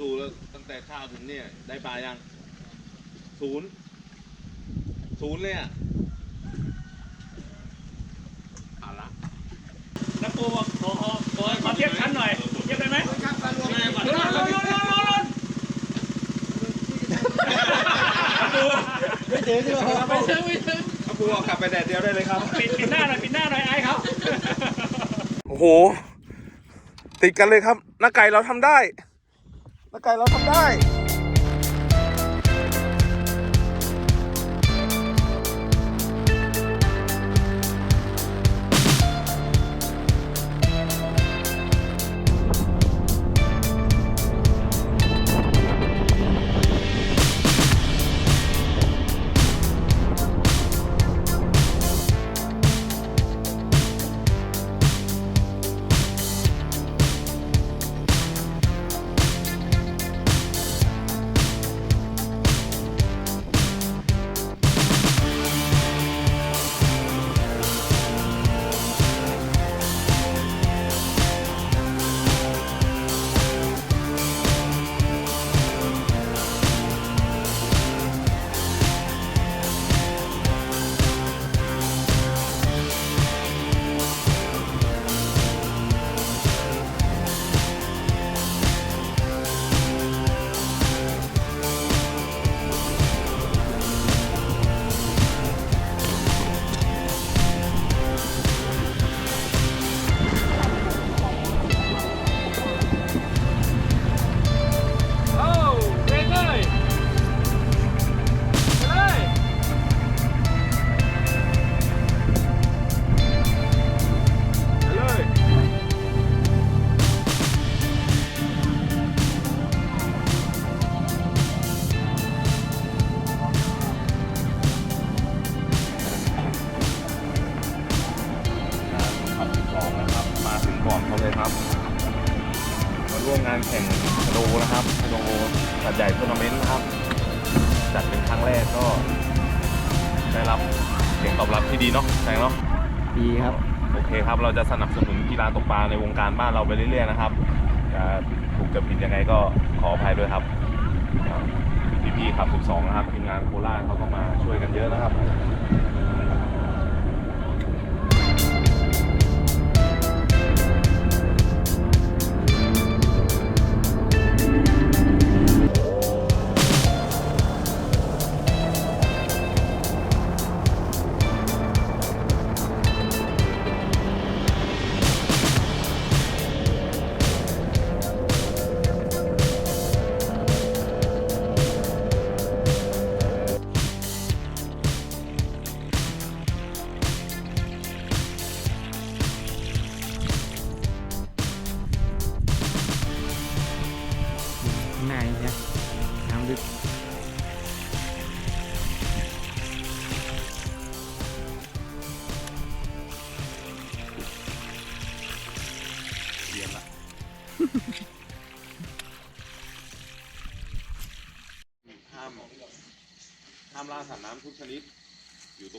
ดูแล้วตั้งแต่ข้าวถึงเนี่ย ได้ปลายังศูนย์ศูนย์เลยอะเอาละนักปูบอกขอขอขอขอเทียบชั้นหน่อยเทียบได้ไหมรับปลารวมลนลนลนลนลนลนไม่ถึงด้วยครับไม่ถึงไม่ถึงเอาปูเอากลับไปแดดเดียวได้เลยครับ ปิดปิดหน้าหน่อยปิดหน้าหน่อยไอ้เขาโอ้โห ติดกันเลยครับหน้าไก่เราทำได้ ไก่เราทำได้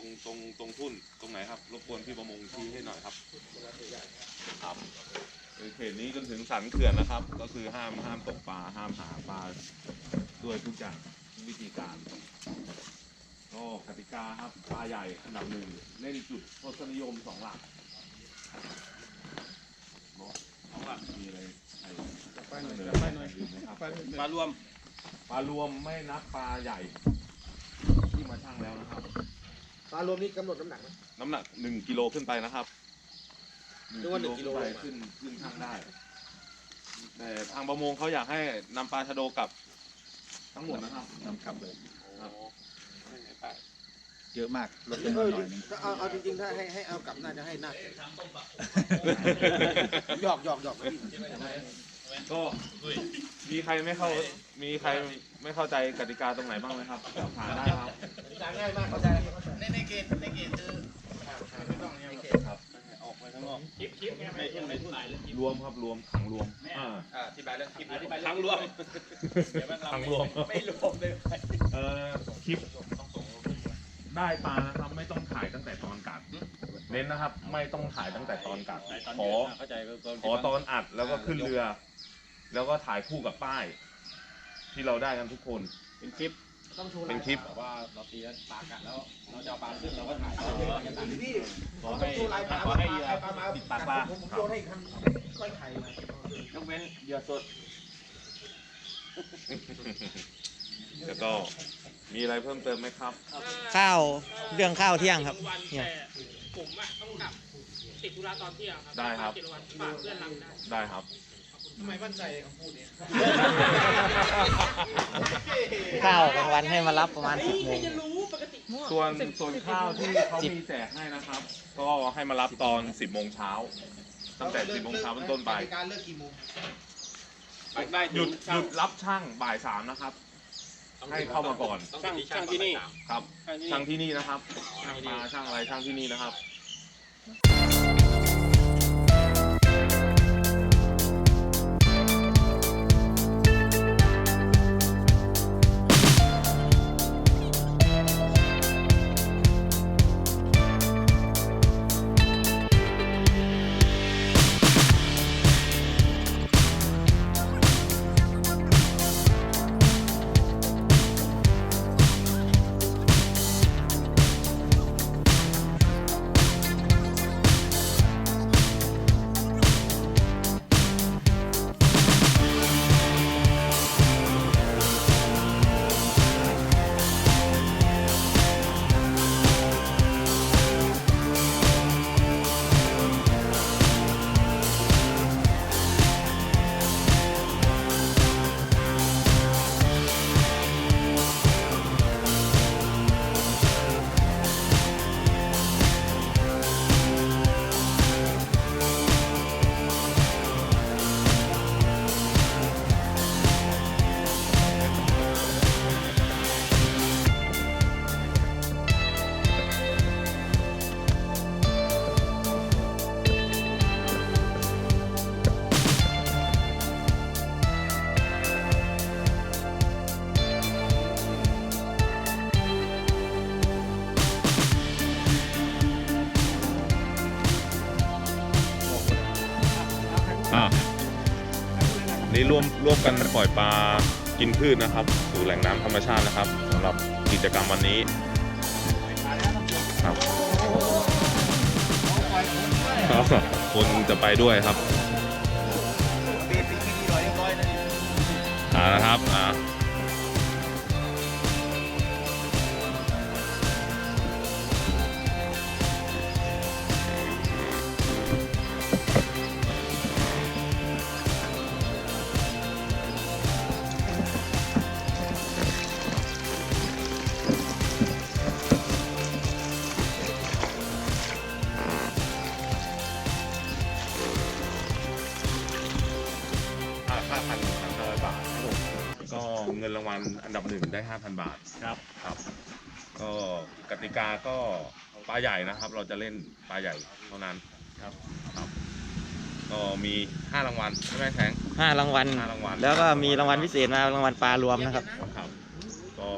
ตรงตรงตรงทุ่นตรงไหนครับ รบกวนพี่ประมงชี้ให้หน่อยครับ ครับในเขตนี้จนถึงสันเขื่อนนะครับ ก็คือห้ามห้ามตกปลาห้ามหาปลาด้วยทุกอย่างทุกวิธีการ ก็กติกาครับปลาใหญ่อันดับหนึ่งเล่นจุดทศนิยมสองหลักเนาะสองหลักมีอะไรใครไปหน่อยไปหน่อยนะครับมารวมปลารวมไม่นับปลาใหญ่ที่มาชั่งแล้วนะครับ ปลารวมนี่กำหนดน้ำหนักไหม น้ำหนักหนึ่งกิโลขึ้นไปนะครับนึกว่าหนึ่งกิโล ขึ้นไปขึ้นขึ้นชั่งได้ แต่ทางประมงเขาอยากให้นำปลาชะโดกลับ ทั้งหมดนะครับ นำกลับเลย ครับ เยอะมากลดเอจำนวนอหน่อยหนึงถ้าเอาเอาจริงๆถ้าให้ให้เอากลับน่าจะให้หน้าหยอกหยอกหยอกนะพี่ก็มีใครไม่เข้า มีใครไม่เข้าใจกติกาตรงไหนบ้างไหมครับสอบถามได้ครับ ง่ายมากเข้าใจในใน เกณฑ์ในเกณฑ์คือไม่ต้องเนี่ยในเกณฑ์ครับออกไปข้างนอกคลิปคลิปไงไม่ไม่ถ่ายเลยรวมครับรวมขังรวมอ่าอ่าอธิบายเรื่องคลิปอธิบายทั้งรวมขังรวมไม่รวมเลยเอ่อคลิปได้ปลานะครับไม่ต้องถ่ายตั้งแต่ตอนกัดเน้นนะครับ ไม่ต้องถ่ายตั้งแต่ตอนกัดขอขอตอนอัดแล้วก็ขึ้นเรือ แล้วก็ถ่ายคู่กับป้าย ที่เราได้กันทุกคนเป็นคลิป ต้องโชว์เป็นคลิปว่าเราตีแล้วปลากัดแล้วเราจะเอาปลาขึ้นเราก็ถ่ายพี่ขอให้ขอให้เหยื่อติดปากปลาผมโยนให้คันก้อยไข่มายกเว้นเหยื่อสด แล้วก็มีอะไรเพิ่มเติมไหมครับ ข้าวเรื่องข้าวเที่ยงครับวันเนี่ยแต่ผมอะต้องกลับติดธุระตอนเที่ยงครับได้ครับติดวันฝากเพื่อนรับได้ได้ครับ ทำไมมั่นใจคำพูดนี้ข้าวกลางวันให้มารับประมาณสิบโมงจะรู้ปกติส่วนส่วนข้าวที่เขามีแจกให้นะครับ ก็ให้มารับตอน 10โมงเช้า ตั้งแต่ 10โมงเช้าเป็นต้นไป การเลิกกี่โมงได้หยุดหยุดรับช่างบ่ายสามนะครับ ให้เข้ามาก่อน ช่างช่างที่นี่ครับ ช่างที่นี่ช่างที่นี่นะครับ ช่างปลาช่างอะไรช่างที่นี่นะครับ นี้ร่วมร่วมกันปล่อยปลากินพืชนะครับ สู่แหล่งน้ำธรรมชาตินะครับสำหรับกิจกรรมวันนี้ครับคนจะไปด้วยครับอ่านะครับ เงินรางวัลอันดับหนึ่งได้ห้าพันบาทครับครับ ก็กติกาก็ปลาใหญ่นะครับ เราจะเล่นปลาใหญ่เท่านั้นครับครับก็มีห้ารางวัลใช่ไหมแทงห้ารางวัลห้ารางวัลแล้วก็มีรางวัลพิเศษมารางวัลปลารวมนะครับ ครับก็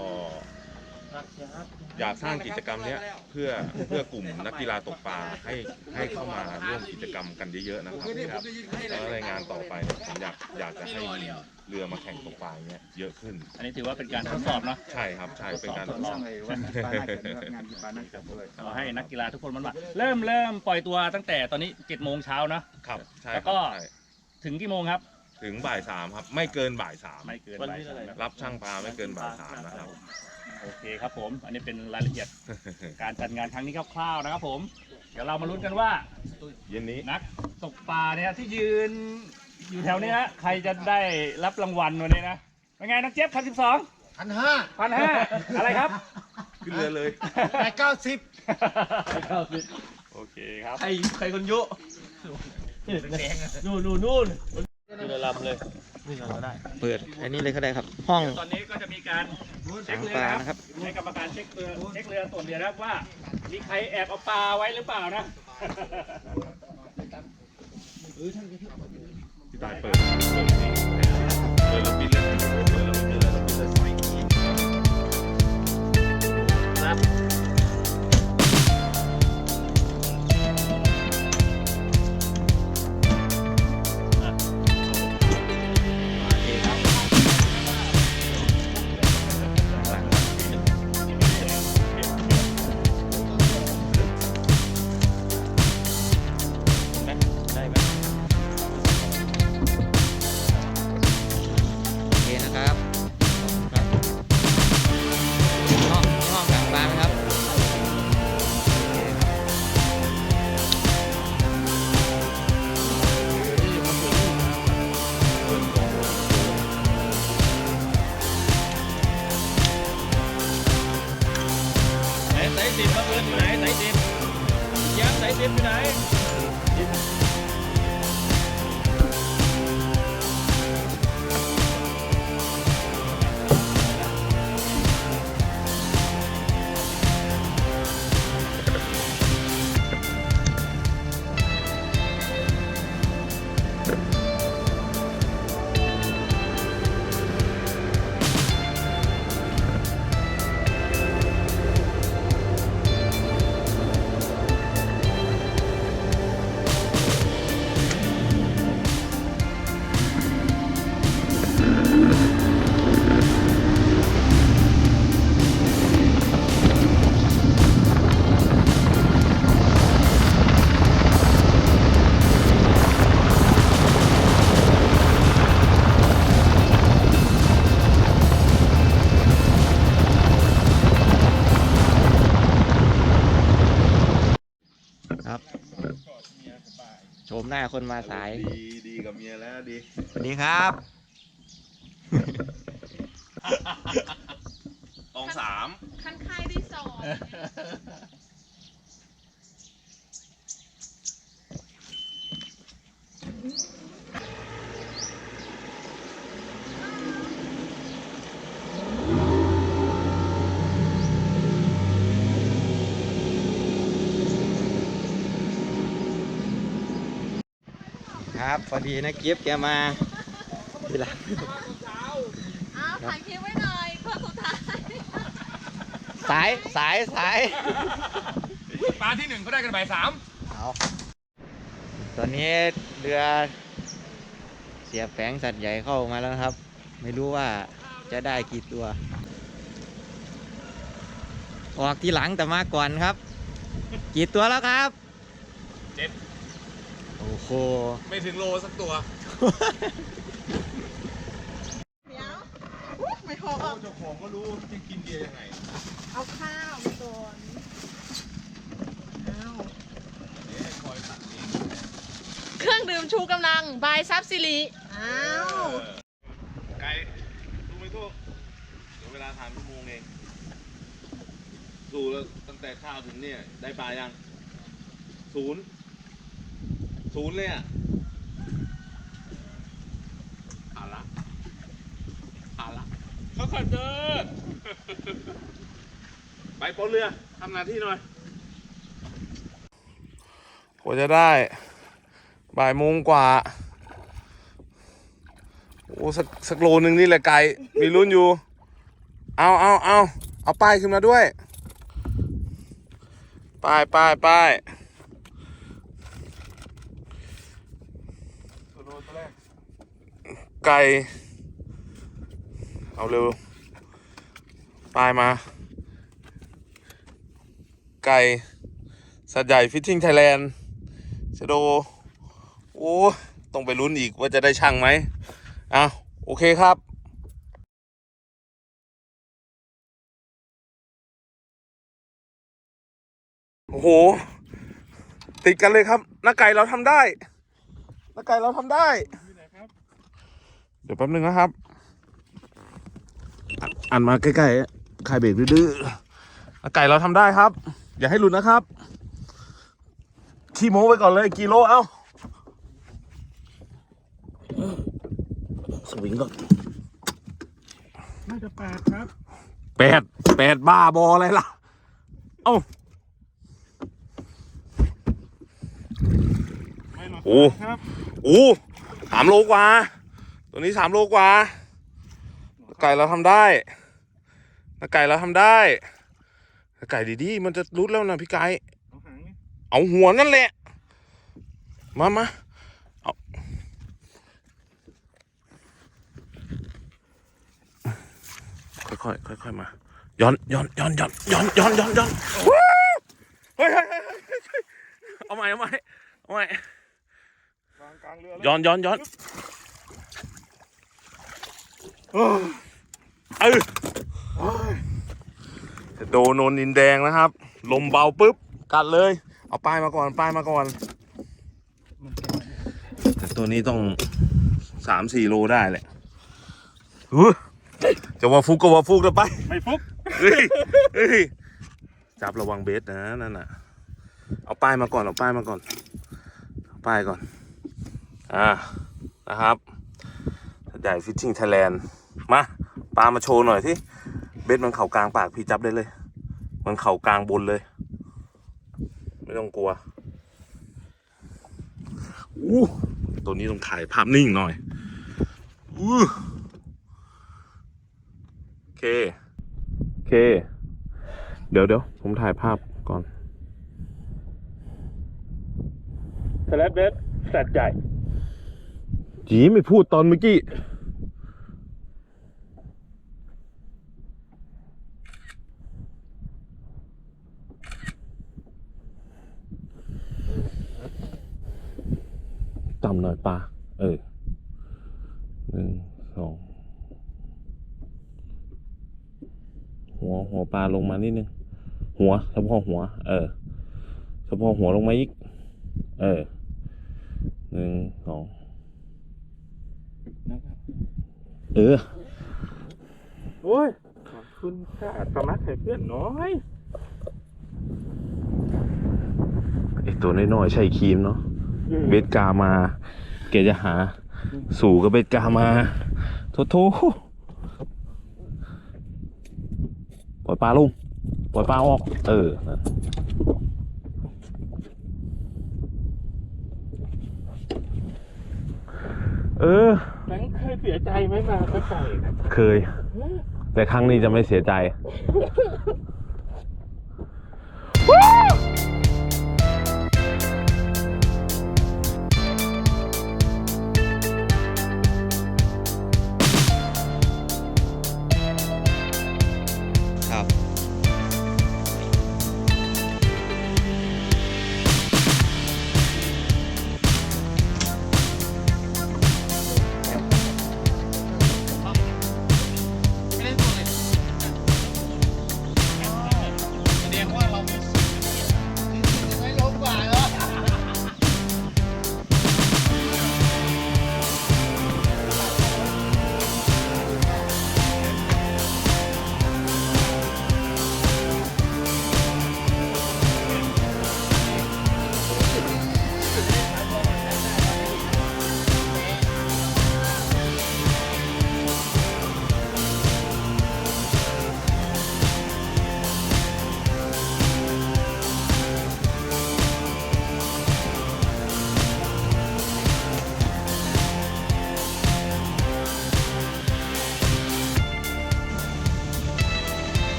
อยากสร้างกิจกรรมเนี้ยเพื่อเพื่อกลุ่มนักกีฬาตกปลาให้ให้เข้ามาร่วมกิจกรรมกันเยอะๆนะครับแล้วรายงานต่อไปเนี่ยผมอยากอยากจะให้มีเรือมาแข่งตกปลาอย่างเงี้ยเยอะขึ้น อันนี้ถือว่าเป็นการทดสอบเนาะใช่ครับใช่เป็นการทดสอบขอให้นักกีฬาทุกคนมันว่าเริ่มเริ่มปล่อยตัวตั้งแต่ตอนนี้7จ็ดโมงเช้านะครับใช่แล้วคก็รับใช่ถึงกี่โมงครับถึงบ่ายสามครับ ไม่เกินบ่ายสามไม่เกินวันบ่ายที่สาเท่ามไหร่นะรับช่างปลาไม่เกินบ่ายสามนะครับ โอเคครับผม อันนี้เป็นรายละเอียดการจัดงานครั้งนี้คร่าวๆนะครับผม เดี๋ยวเรามาลุ้นกันว่าเย็นนี้นักตกปลาเนี่ยที่ยืนอยู่แถวนี้นะใครจะได้รับรางวัลวันนี้นะเป็นไงนักเจ็บพันสิบสองพันห้าพันห้าอะไรครับ ขึ้นเรือเลยแปดเก้าสิบโอเคครับใครใครคนยุนู่นนู่นนู่นนี่ระลำเลย นี่เราได้เปิดอันนี้เลยก็ได้ครับ ห้องตอนนี้ก็จะมีการเช็คเรือปลานะนะคครัรับบให้กรรมการเช็คเรือเช็คเรือตรวจเรือนะครับว่า มีใครแอบเอาปลาไว้หรือเปล่านะพี่ตายเปิด หน้าคนมาสาย ดีดีกับเมียแล้วดีสวัสดีครับ ตองสาม คันคายรีสอร์ท ครับพอดีนะเก็บแกมาทีหลังอ้าวถ่ายคลิปไว้หน่อยคนสุดท้ายสายสายสายปลาที่หนึ่งเขาได้กันบ่ายสามเอาตอนนี้เรือเสียแฝงสัตว์ใหญ่เข้ามาแล้วนะครับ ไม่รู้ว่าจะได้กี่ตัว ออกทีหลังแต่มาก่อนครับ กี่ตัวแล้วครับเจ็ด โอ้โห ไม่ถึงโลสักตัว เดี๋ยวอุ๊ยไม่พอเอาเจ้าของก็รู้จะกินเบียร์ยังไงเอาข้าวมาก่อนเอาเครื่องดื่มชูกำลังบายซับซิลิอ้าวไกลดูไม่ทุกเดี๋ยวเวลาทานชั่วโมงเองดูแล้วตั้งแต่ข้าวถึงเนี่ย ได้ปลายังศูนย์ ศูนย์เลยอะผ่านละผ่านละเขาขัดเดินไปปนเรือทำหน้าที่หน่อยกว่าจะได้บ่ายโมงกว่า โอ้สักสักโลนึงนี่แหละไก่มีรุ่นอยู่ เอาเอาเอาเอาป้ายขึ้นมาด้วย ป้ายป้ายป้าย ไก่ เอาเร็วป้ายมา ไก่ สัตว์ใหญ่ฟิตติ้งไทยแลนด์ชโด โอ้ ต้องไปลุ้นอีกว่าจะได้ช่างไหมอะโอเคครับโอ้โห ติดกันเลยครับน้าไก่เราทำได้น้าไก่เราทำได้ ดี๋ยวแป๊บนึงนะครับ อะอ่านมาใกล้ๆคายเบรกดื้อๆน้าไก่เราทำได้ครับ อย่าให้หลุดนะครับ ขี้โม้ไว้ก่อนเลยกิโลเอ้าสวิงก่อนน่าจะแปดครับแปดแปดบ้าบออะไรล่ะ เอ้าโอ้โอ้สามโลกว่า ตัวนี้สามโลกว่า ไก่เราทำได้ไก่เราทำได้ ไก่ดีๆ มันจะรุดแล้วนะพี่ไก่เอาหัวนั่นแหละ มามาเอาค่อยๆค่อยๆมา ย้อนย้อนย้อนย้อนย้อนย้อนย้อนย้อนวู้เฮ้ยเฮ้ยเฮ้ยเฮ้ยเฮ้ยเอาใหม่เอาใหม่เอาใหม่ย้อนย้อนย้อน เออโดนโนนดินแดงนะครับ ลมเบาปุ๊บ กัดเลย เอาป้ายมาก่อน ป้ายมาก่อน แต่ตัวนี้ต้องสามสี่โลได้แหละอุ๊ยจะว่าฟุกก็ว่าฟุกนะไป ไม่ฟุกเฮ้ยเฮ้ยจับระวังเบสนะนั่นน่ะ เอาป้ายมาก่อน เอาป้ายมาก่อนเอาป้ายก่อน อ่า นะครับใหญ่ฟิชชิ่งไทยแลนด์ มาปลามาโชว์หน่อยที่เบสมันเข่ากลางปากพี่จับได้เลย มันเข่ากลางบนเลย ไม่ต้องกลัวอู้ตัวนี้ต้องถ่ายภาพนิ่งหน่อยอู้โอเคโอเค เดี๋ยวเดี๋ยวผมถ่ายภาพก่อนสแลบเบสแสดใหญ่จีไม่พูดตอนเมื่อกี้ จำหน่อยปลาเออหนึ่งสองหัวหัวปลาลงมานิดนึง หัวเฉพาะหัว เออเฉพาะหัวลงมาอีก เออหนึ่งสองเออโอ้ยขอบคุณค่ะสมัครให้เพื่อนน้อยไอตัวน้อยๆใช่ครีมเนาะ เบสกามา เกจะหา สู่กับเบสกามาโทโทปล่อยปลาลงปล่อยปลาออก เออนั่นเออแบงค์เคยเสียใจไหมมาไปปล่อยเคย แต่ครั้งนี้จะไม่เสียใจ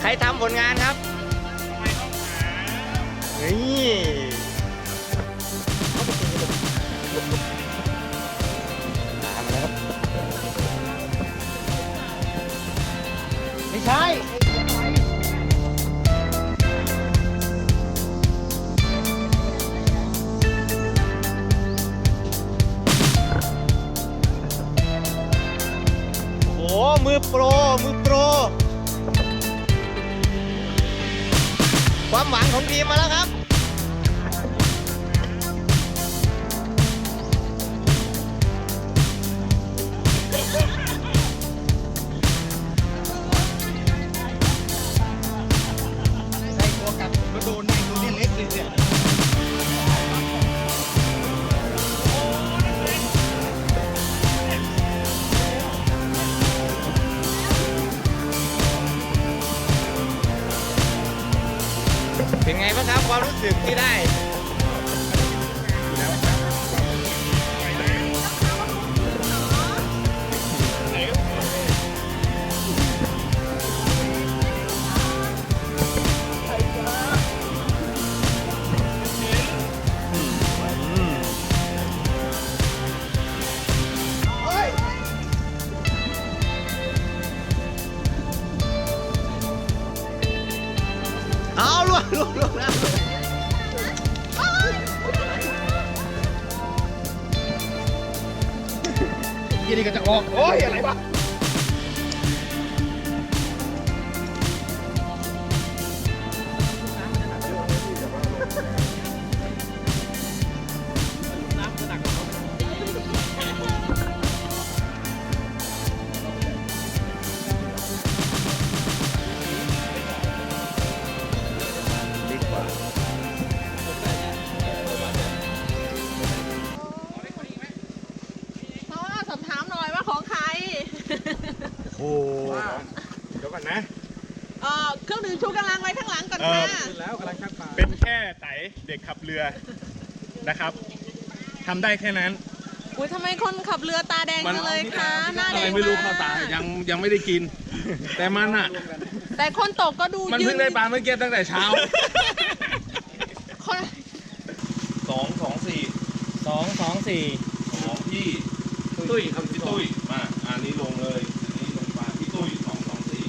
ใครทำผลงานครับนี่ตามมาแล้วครับ ไม่ใช่โอ้มือโปร มือโปร ความหวังของทีมมาแล้วครับ สึกที่ได้ ได้แค่นั้น อุ้ยทำไมคนขับเรือตาแดงจังเลยคะหน้าแดอะไรงไม่รู้กเข้าตา ยังยังไม่ได้กิน แต่มันอะ แต่คนตกก็ดูมันยืเพิ่งได้ปลาเมื่อกี้ตั้งแต่เช้าคนสองสองสี่สองสองสี่ของพี่ตุ้ยครับพี่ตุ้ยมาอันนี้ลงเลยอันนี้ลงปลาพี่ตุ้ยสองสองสี่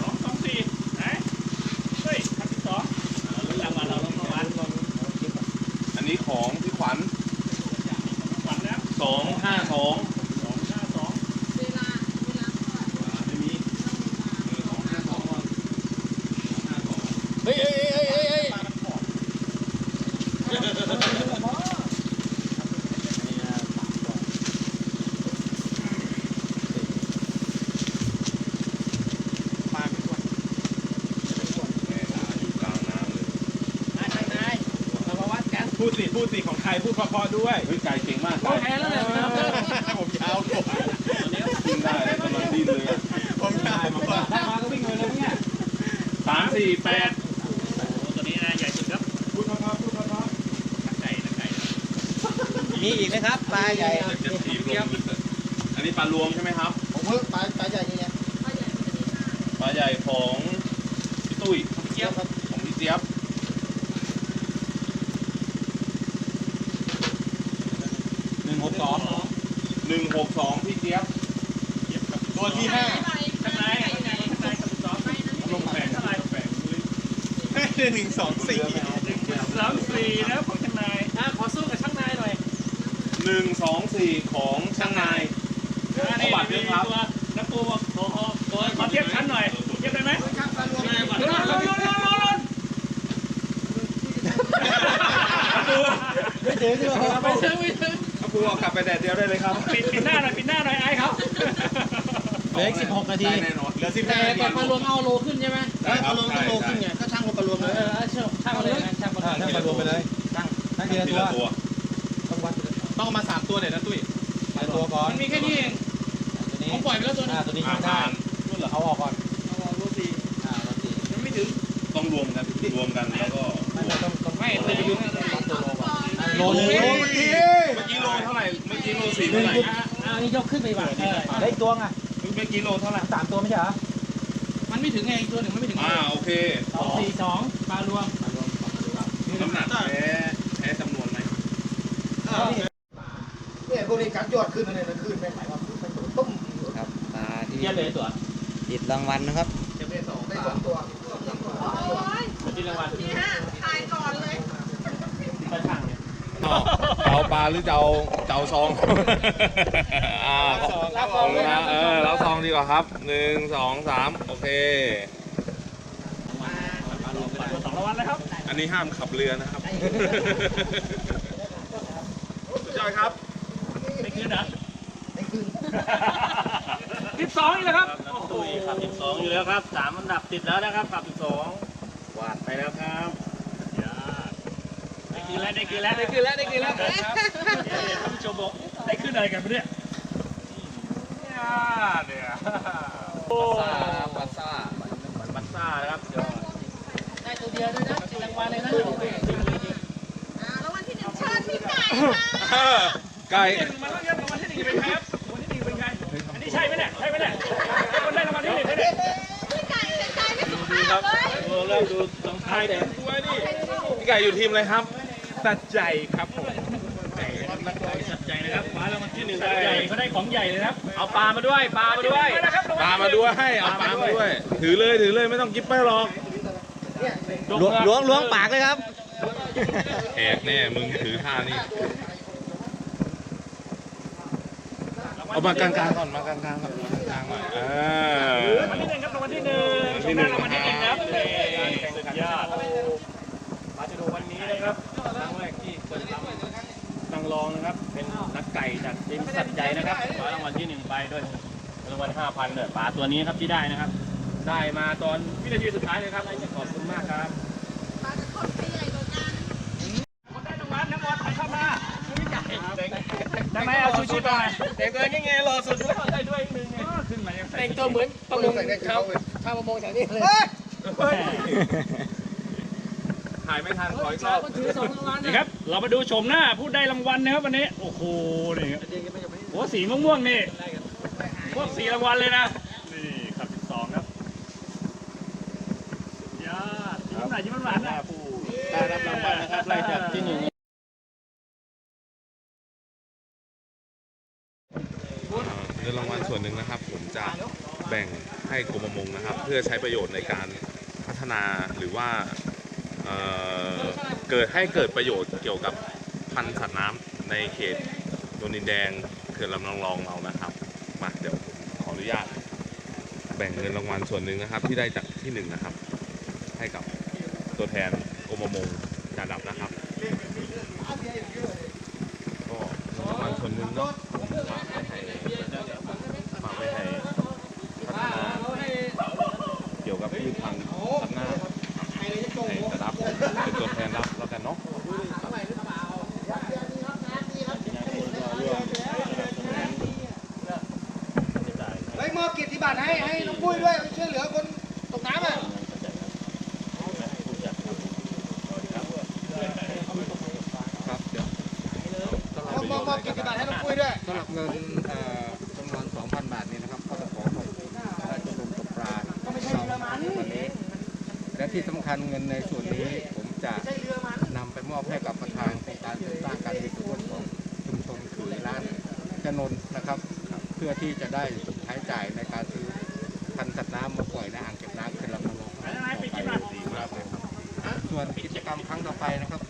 สองสองสี่ไหนเฮ้ยคันที่สองรุ่นรางวัลเราลงรางวัล อันนี้ของพี่ขวัญ ขวัญแล้ว สองห้าสอง สองห้าสอง เวลาเวลา ไม่มีเออสองห้าสองก่อนสองห้าสอง เฮ้ยเฮ้ยเฮ้ยเฮ้ยเฮ้ย แม่ตาอยู่กลางน้ำเลย พูดสิพูดสิของใครพูดเพอๆด้วย เฮ้ยไก่เก่งมากไก่ แพ้แล้วเนี่ย ผมยาวผม กินได้เลยกำลังดิ้นเลยอะ ผมยาว ได้มาก็วิ่งเลยแล้วเนี่ย สามสี่แปด ตัวนี้นะใหญ่สุดครับพูดเพอๆพูดเพอๆนักไก่นักไก่ มีอีกไหมครับปลาใหญ่จะถีบลงลึกอะอันนี้ปลารวมใช่ไหมครับ ผมเพิ่งปลาปลาใหญ่นี่เนี่ยปลาใหญ่ของพี่ตุ้ยของพี่เจี๊ยบของพี่เจี๊ยบหนึ่งหกสองหนึ่งหกสองพี่เจี๊ยบตัวที่ห้าข้างในข้างในข้างในกับสองลงแปดเท่าไหร่แปดหนึ่งสองสี่สามสี่นะ หนึ่งสองสี่ของช่างนายนี่บัตรด้วยครับนักปูบอกขอขอขอขอเทียบชั้นหน่อยเทียบได้ไหมลนลนลนลนลนไม่ถึงหรอไปซื้อไปซื้อเอาปูเอากลับไปแดดเดียวได้เลยครับ ปิดปิดหน้าหน่อยปิดหน้าหน่อยไอ้เขาเหลืออีกสิบหกนาทีได้แน่นอนเหลือสิบแต่ห้านาทีแต่ปลารวมเอาโลขึ้นใช่ไหมเอาลงต้องโลขึ้นไงก็ช่างลงปลารวมเลยเออช่างช่างเลยนะช่างปลารวมช่างปลารวมไปเลยช่างช่างทีละทีตัวละตัวต้อง วัดต้องมาสามตัวเดี๋ยวนะตุ้ยสามตัวก่อนมันมีแค่นี้เองตัวนี้ผมปล่อยไปแล้วตัวนึงอ่าตัวนี้อาช่างได้หารรุ่นเหรอเอาออกก่อนเอาโลสี่อ่าตัวสี่มันไม่ถึงต้องรวมกันรวมกันแล้วก็ไม่ต้องต้องไม่ตัวอยู่โลนึงโลเมื่อกี้เมื่อกี้โลเท่าไหร่เมื่อกี้โลสี่เท่าไหร่อ่านี่ยกขึ้นไปบ้างเออได้อีกตัวไงเมื่อกี้โลเท่าไหร่สามตัวไม่ใช่เหรอมันไม่ถึงไงอีกตัวหนึ่งมันไม่ถึงอ่าโอเคสองสี่สองปลารวม น้ำหนักแพ้แพ้จำนวนไหมเนี่ ลนะครับได้สองได้สองตัวโอ้ยที่รางวัลนี่ฮะถ่ายก่อนเลยไปทางเนี่ยเอาปลาหรือจะเอาจะเอาซองอ่าเอาละเออเราซองดีกว่าครับหนึ่งสองสามโอเคสองรางวัลแล้วครับ อันนี้ห้ามขับเรือนะครับสุดยอดครับไม่คืนนะสิบสองอีกแล้วครับ ตุ้ยครับสิบสองอยู่แล้วครับสามอันดับติดแล้วนะครับขับสิบสองวาดไปแล้วครับได้คืนแล้วได้คืนแล้วได้คืนแล้วได้คืนแล้วครับท่านผู้ชมบอกได้คืนอะไรกันปะเนี่ยเนี่ยโอ้บัสซ่าบัสซ่านะครับได้ตัวเดียวด้วยนะติดรางวัลเลยนะอ่ารางวัลที่หนึ่งเชิญพี่ไก่เออไก่มันต้องเรียกรางวัลที่หนึ่งเป็นใครครับรางวัลที่หนึ่งเป็นใครอันนี้ใช่ไหมเนี่ยใช่ไหมเนี่ยคน ได้รางวัลที่หนึ่งไหมเนี่ยพี่ไก่เสียใจไม่สุภาพเลยโอ้เริ่มดูสองท้ายแต่พี่ไก่อยู่ทีมอะไรครับสัจใจครับผมสัจใจนะครับคว้ารางวัลที่หนึ่งสัจใจเขาได้ของใหญ่เลยนะครับ เอาปลามาด้วยปลามาด้วยปลามาด้วยให้เอาปลามาด้วย ถือเลยถือเลยไม่ต้องกิ๊บไปหรอกล้วงล้วงล้วงปากเลยครับแอกแน่มึงถือท่านี่ ราง เอามากลางๆก่อนมากลางๆก่อนมากลางๆก่อนอ่ารางวัลที่หนึ่งครับรางวัลที่หนึ่งรางวัลที่หนึ่งรางวัลที่หนึ่งครับนี่สุดยอดมาจะดูวันนี้นะครับครั้งแรกที่เปิดรับนางรองนะครับ เป็นนักไก่จากทีมสัตว์ใหญ่นะครับคว้ารางวัลที่หนึ่งไปด้วยรางวัลห้าพันเลยปลาตัวนี้ครับที่ได้นะครับ ได้มาตอนวินาทีสุดท้ายเลยครับขอบคุณมากครับคนได้รางวัลนะบอลเข้ามาได้ไหมเอาชูชีพห น่อยแต่งตัวยังไงรอสุดได้ด้วยหนึ่งไงขึ้นมายังแต่งตัวเหมือนประมงเขาชาวประมงแถวนี้เลยถ่ายไม่ทันขออีกรอบนี่ครับ เรามาดูชมหน้าผู้ได้รางวัลนะครับวันนี้ โอ้โห นี่ครับโอ้สีม่วงๆนี่พวกสีรางวัลเลยนะ นี่ครับสิบสองครับยอดยิ้มหน่อยยิ้มหวานๆนะผู้ได้รับรางวัลนะครับไล่จากที่หนึ่ง เงินรางวัลส่วนหนึ่งนะครับ ผมจะแบ่งให้กรมประมงนะครับ เพื่ อใช้ประโยชน์ในการพัฒนาหรือว่าเอ่อเกิดให้เกิดประโยชน์เกี่ยวกับพันธุ์สัตว์น้ำในเขตโดนดินแดงเขื่อนลำนางรองเรานะครับมาเดี๋ยวผมขออนุญาต แบ่งเงินรางวัลส่วนหนึ่งนะครับ ที่ได้จากที่หนึ่งนะครับ ให้กับตัวแทนกรมประมงจาดับนะครับก็รางวัลส่วนหนึ่งเนาะ ฝากไว้ให้ฝากไว้ให้พัฒนาเกี่ยวกับพืชพันธุ์พัฒนาให้จะรับเป็นตัวแทนรับแล้วกันเนาะ เฮ้ยมอบเกียรติบัตรให้ให้น้องปุ้ยด้วยช่วยเหลือคนตกน้ำอะมอบมอบมอบเกียรติบัตรให้น้องปุ้ยด้วย สำหรับเงินเอ่อจำนวน 2,000 บาทนี้นะครับก็ต้องขอขอบคุณคณะชมรมตกปลาเราในวันนี้ และที่สำคัญเงินในส่วนนี้ผมจะนำไปมอบให้กับประธานโครงการเสริมสร้างการมีส่วนร่วมของชุมชนขือร้านจนนท์นะครับ เพื่อที่จะได้ใช้จ่ายในการซื้อพันธุ์สัตว์น้ำมาปล่อยในอ่างเก็บน้ำเขื่อนลำนางรองต่อไปดีมากเลยครับส่วนกิจกรรมครั้งต่อ ไปนะครับ